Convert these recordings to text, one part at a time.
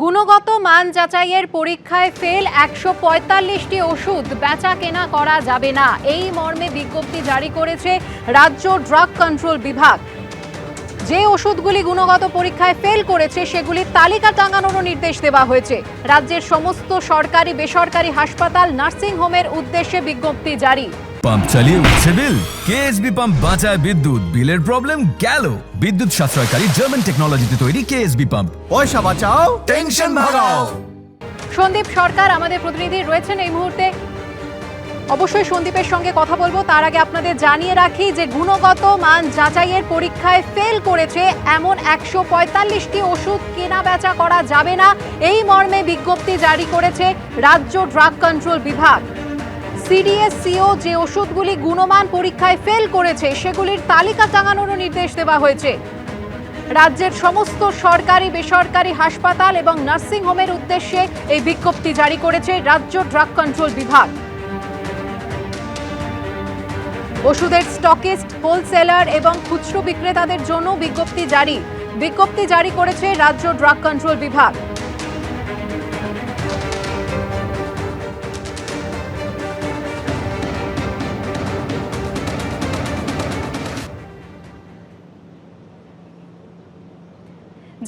গুণগত মান যাচাইয়ের পরীক্ষায় ফেল একশো পঁয়তাল্লিশটি ওষুধ বেচা কেনা করা যাবে না। এই মর্মে বিজ্ঞপ্তি জারি করেছে রাজ্য ড্রাগ কন্ট্রোল বিভাগ। যে ওষুধগুলি গুণগত পরীক্ষায় ফেল করেছে সেগুলির তালিকা টাঙানোরও নির্দেশ দেওয়া হয়েছে। রাজ্যের সমস্ত সরকারি বেসরকারি হাসপাতাল নার্সিং হোমের উদ্দেশ্যে বিজ্ঞপ্তি জারি। পাম্প চালিয়ে উঠছে বিল। কেএসবি পাম্প বাঁচায় বিদ্যুৎ। বিলের প্রবলেম গেল। বিদ্যুৎ সাশ্রয়কারী জার্মান টেকনোলজিতে তৈরি কেএসবি পাম্প। পয়সা বাঁচাও টেনশন ভাগাও। সন্দীপ সরকার আমাদের প্রতিনিধি রয়েছেন এই মুহূর্তে। অবশ্যই সন্দীপের সঙ্গে কথা বলব। তার আগে আপনাদের জানিয়ে রাখি যে গুণগত মান যাচাইয়ের পরীক্ষায় ফেল করেছে এমন একশো পঁয়তাল্লিশটি ওষুধ কেনা বেচা করা যাবে না। এই মর্মে বিজ্ঞপ্তি জারি করেছে রাজ্য ড্রাগ কন্ট্রোল বিভাগ। সিডিএসসিও যে ওষুধগুলি গুণমান পরীক্ষায় ফেল করেছে, সেগুলির তালিকা টাঙানোরও নির্দেশ দেওয়া হয়েছে। রাজ্যের সমস্ত সরকারি, বেসরকারি হাসপাতাল এবং নার্সিং হোমের উদ্দেশ্যে এই বিজ্ঞপ্তি জারি করেছে রাজ্য ড্রাগ কন্ট্রোল বিভাগ। ওষুধের স্টকিস্ট, হোলসেলার এবং খুচরো বিক্রেতাদের জন্য বিজ্ঞপ্তি জারি। বিজ্ঞপ্তি জারি করেছে রাজ্য ড্রাগ কন্ট্রোল বিভাগ।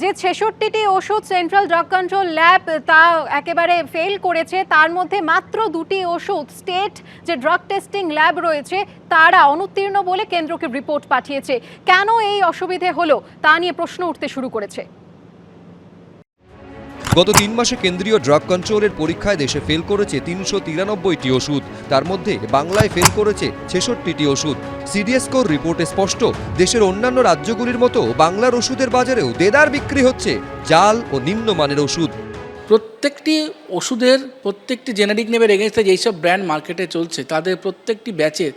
যে ছেষট্টিটি ওষুধ সেন্ট্রাল ড্রাগ কন্ট্রোল ল্যাব তা একেবারে ফেল করেছে, তার মধ্যে মাত্র দুটি ওষুধ স্টেট যে ড্রাগ টেস্টিং ল্যাব রয়েছে, তারা অনুত্তীর্ণ বলে কেন্দ্রকে রিপোর্ট পাঠিয়েছে। কেন এই অসুবিধে হলো? তা নিয়ে প্রশ্ন উঠতে শুরু করেছে। গত তিন মাসে কেন্দ্রীয় ড্রাগ কন্ট্রোলের পরীক্ষায় দেশে ফেল করেছে তিনশো তিরানব্বইটি ওষুধ। তার মধ্যে বাংলায় ফেল করেছে ছেষট্টিটি ওষুধ। সিডিএসকোর রিপোর্টে স্পষ্ট, দেশের অন্যান্য রাজ্যগুলির মতো বাংলার ওষুধের বাজারেও দেদার বিক্রি হচ্ছে জাল ও নিম্নমানের ওষুধ। প্রত্যেকটি ওষুধের প্রত্যেকটি জেনারিক নেমের এগেনস্টে যেসব ব্র্যান্ড মার্কেটে চলছে, তাদের প্রত্যেকটি ব্যাচের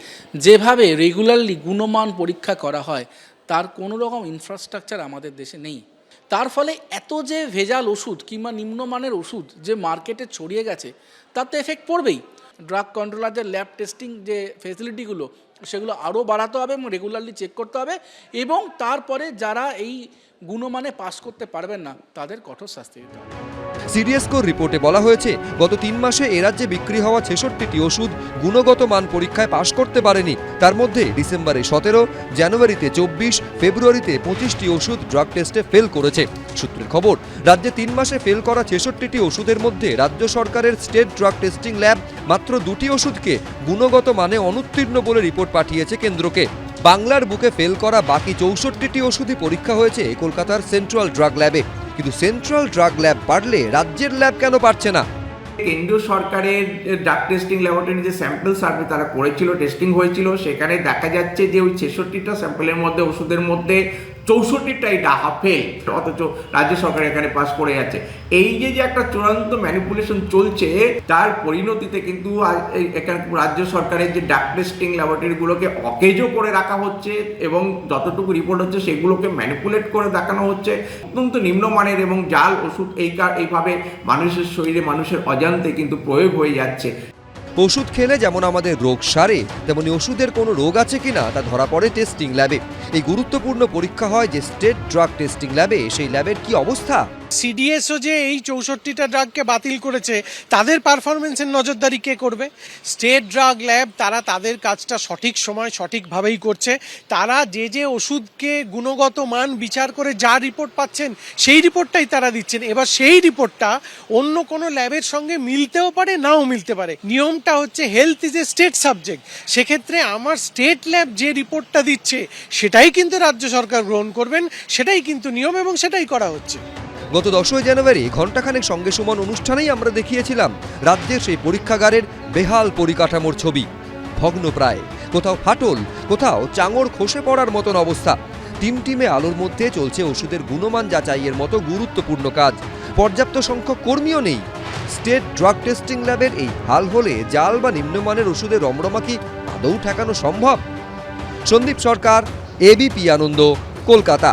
যেভাবে রেগুলারলি গুণমান পরীক্ষা করা হয়, তার কোনো রকম ইনফ্রাস্ট্রাকচার আমাদের দেশে নেই। তার ফলে এত যে ভেজাল ওষুধ কিংবা নিম্নমানের ওষুধ যে মার্কেটে ছড়িয়ে গেছে তার তো এফেক্ট পড়বেই। ড্রাগ কন্ট্রোলারদের ল্যাব টেস্টিং যে ফেসিলিটিগুলো সেগুলো আরও বাড়াতে হবে এবং রেগুলারলি চেক করতে হবে এবং তারপরে যারা এই গুণমানে পাস করতে পারবেন না, তাদের কঠোর শাস্তি দিতে হবে। সিডিএসকোর রিপোর্টে বলা হয়েছে, গত তিন মাসে এ রাজ্যে বিক্রি হওয়া ছেষট্টিটি ওষুধ গুণগত মান পরীক্ষায় পাশ করতে পারেনি। তার মধ্যে ডিসেম্বরে সতেরো, জানুয়ারিতে চব্বিশ, ফেব্রুয়ারিতে পঁচিশটি ওষুধ ড্রাগ টেস্টে ফেল করেছে। সূত্রের খবর, রাজ্যে তিন মাসে ফেল করা ছেষট্টিটি ওষুধের মধ্যে রাজ্য সরকারের স্টেট ড্রাগ টেস্টিং ল্যাব মাত্র দুটি ওষুধকে গুণগত মানে অনুত্তীর্ণ বলে রিপোর্ট পাঠিয়েছে কেন্দ্রকে। বাংলার বুকে ফেল করা বাকি চৌষট্টিটি ওষুধই পরীক্ষা হয়েছে কলকাতার সেন্ট্রাল ড্রাগ ল্যাবে। কিন্তু সেন্ট্রাল ড্রাগ ল্যাব পারলে রাজ্যের ল্যাব কেন পারছে না? কেন্দ্রীয় সরকারের ড্রাগ টেস্টিং ল্যাবরেটরি যে স্যাম্পল সার্ভে তারা করেছিল টেস্টিং হয়েছিল, সেখানে দেখা যাচ্ছে যে ওই ছেষট্টিটা স্যাম্পলের মধ্যে, ওষুধের মধ্যে চৌষট্টিটাই ডাহা ফেল অথচ রাজ্য সরকার এখানে পাস করে যাচ্ছে। এই যে যে একটা চূড়ান্ত ম্যানিপুলেশন চলছে, তার পরিণতিতে কিন্তু এখানে রাজ্য সরকারের যে ড্রাগ টেস্টিং ল্যাবরেটরিগুলোকে অকেজও করে রাখা হচ্ছে এবং যতটুকু রিপোর্ট হচ্ছে, সেগুলোকে ম্যানিপুলেট করে দেখানো হচ্ছে। অত্যন্ত নিম্নমানের এবং জাল ওষুধ এই কা- এইভাবে মানুষের শরীরে, মানুষের অজান্তে কিন্তু প্রয়োগ হয়ে যাচ্ছে। ওষুধ খেলে যেমন আমাদের রোগ সারে, তেমনি ওষুধের কোনো রোগ আছে কি না তা ধরা পড়ে টেস্টিং ল্যাবে এই গুরুত্বপূর্ণ পরীক্ষা হয় যে স্টেট ড্রাগ টেস্টিং ল্যাবে সেই ল্যাবের কি অবস্থা? সিডিএসও যে এই চৌষট্টিটা ড্রাগকে বাতিল করেছে, তাদের পারফরমেন্সের নজরদারি কে করবে? স্টেট ড্রাগ ল্যাব তারা তাদের কাজটা সঠিক সময় সঠিকভাবেই করছে। তারা যে যে ওষুধকে গুণগত মান বিচার করে যা রিপোর্ট পাচ্ছেন, সেই রিপোর্টটাই তারা দিচ্ছেন। এবার সেই রিপোর্টটা অন্য কোনো ল্যাবের সঙ্গে মিলতেও পারে, নাও মিলতে পারে। নিয়মটা হচ্ছে health is a state subject সেক্ষেত্রে আমার স্টেট ল্যাব যে রিপোর্টটা দিচ্ছে, সেটাই কিন্তু রাজ্য সরকার গ্রহণ করবেন, সেটাই কিন্তু নিয়ম এবং সেটাই করা হচ্ছে। গত দশই জানুয়ারি ঘণ্টাখানেক সঙ্গে সমান অনুষ্ঠানেই আমরা দেখিয়েছিলাম রাজ্যের সেই পরীক্ষাগারের বেহাল পরিকাঠামোর ছবি। ভগ্নপ্রায় কোথাও ফাটল, কোথাও চাঙড় খসে পড়ার মতন অবস্থা। টিম টিমে আলোর মধ্যে চলছে ওষুধের গুণমান যাচাইয়ের মতো গুরুত্বপূর্ণ কাজ। পর্যাপ্ত সংখ্যক কর্মীও নেই। স্টেট ড্রাগ টেস্টিং ল্যাবের এই হাল হলে জাল বা নিম্নমানের ওষুধের রমরমা কি আদৌ ঠেকানো সম্ভব? সন্দীপ সরকার, এবিপি আনন্দ, কলকাতা।